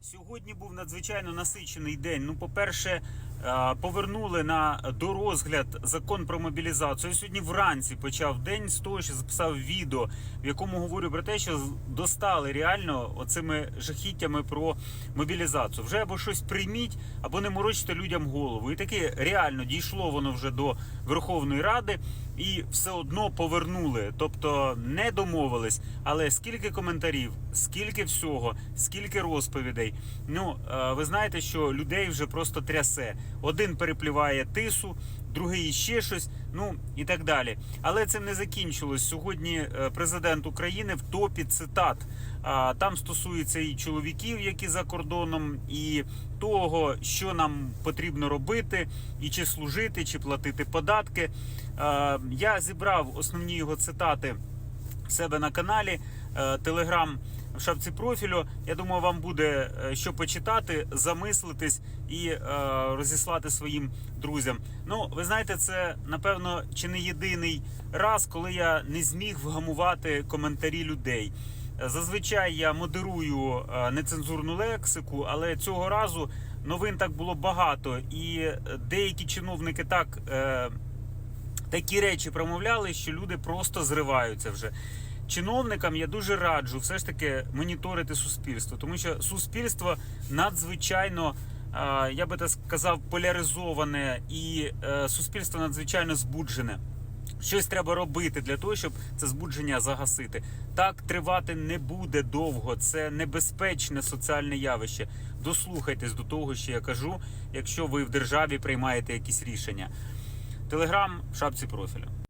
Сьогодні був надзвичайно насичений день. Ну, по-перше, е, повернули на до розгляд закон про мобілізацію. Сьогодні вранці почав день з того, що записав відео, в якому говорю про те, що достали реально оцими жахіттями про мобілізацію. Вже або щось прийміть, або не морочте людям голову. І таки реально дійшло воно вже до Верховної Ради і все одно повернули. Тобто не домовились. Але скільки коментарів, скільки всього, скільки розповідей. Ну е, ви знаєте, що людей вже просто трясе. Один перепліває тису, другий ще щось, ну і так далі. Але це не закінчилось. Сьогодні е, президент України в топі цитат. А, Там стосується і чоловіків, які за кордоном, і того, що нам потрібно робити, і чи служити, чи платити податки. Е, Я зібрав основні його цитати в себе на каналі, телеграм в шапці профілю. Я думаю, вам буде е, що почитати, замислитись і е, розіслати своїм друзям. Ну, ви знаєте, це напевно чи не єдиний раз, коли я не зміг вгамувати коментарі людей. Зазвичай я модерую е, нецензурну лексику, але цього разу новин так було багато, і деякі чиновники так. такі речі промовляли, що люди просто зриваються вже. Чиновникам я дуже раджу все ж таки моніторити суспільство, тому що суспільство надзвичайно, е, я би так сказав, поляризоване і е, суспільство надзвичайно збуджене. Щось треба робити для того, щоб це збудження загасити. Так тривати не буде довго. Це небезпечне соціальне явище. Дослухайтесь до того, що я кажу, якщо ви в державі приймаєте якісь рішення. Телеграм в шапці профілю.